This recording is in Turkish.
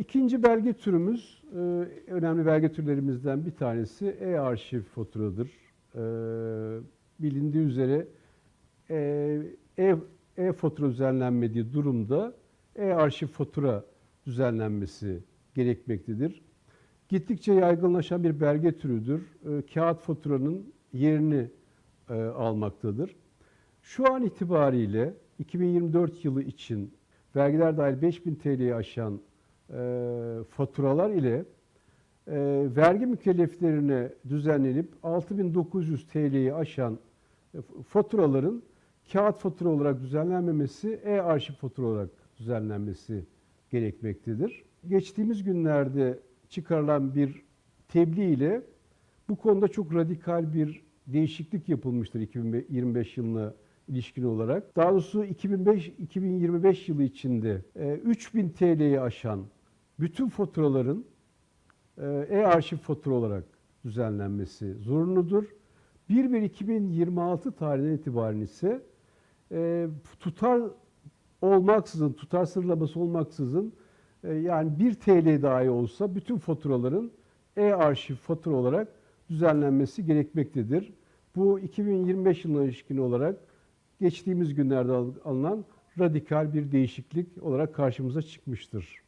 İkinci belge türümüz, e, önemli belge türlerimizden bir tanesi e-arşiv faturadır. E, bilindiği üzere e, e- e-fatura düzenlenmediği durumda e-arşiv fatura düzenlenmesi gerekmektedir. Gittikçe yaygınlaşan bir belge türüdür. E, kağıt faturanın yerini e, almaktadır. Şu an itibariyle 2024 yılı için vergiler dahil 5000 TL'yi aşan e, faturalar ile e, vergi mükelleflerine düzenlenip 6900 TL'yi aşan e, faturaların kağıt fatura olarak düzenlenmemesi, e-arşiv fatura olarak düzenlenmesi gerekmektedir. Geçtiğimiz günlerde çıkarılan bir tebliğ ile bu konuda çok radikal bir değişiklik yapılmıştır 2025 yılına ilişkin olarak. Daha doğrusu 2005 2025 yılı içinde e, 3000 TL'yi aşan bütün faturaların e, e-arşiv fatura olarak düzenlenmesi zorunludur. 1-1-2026 tarihinden itibaren ise e, tutar olmaksızın, tutar sıralaması olmaksızın e, yani 1 TL dahi olsa bütün faturaların e-arşiv fatura olarak düzenlenmesi gerekmektedir. Bu 2025 yılına ilişkin olarak geçtiğimiz günlerde al- alınan radikal bir değişiklik olarak karşımıza çıkmıştır.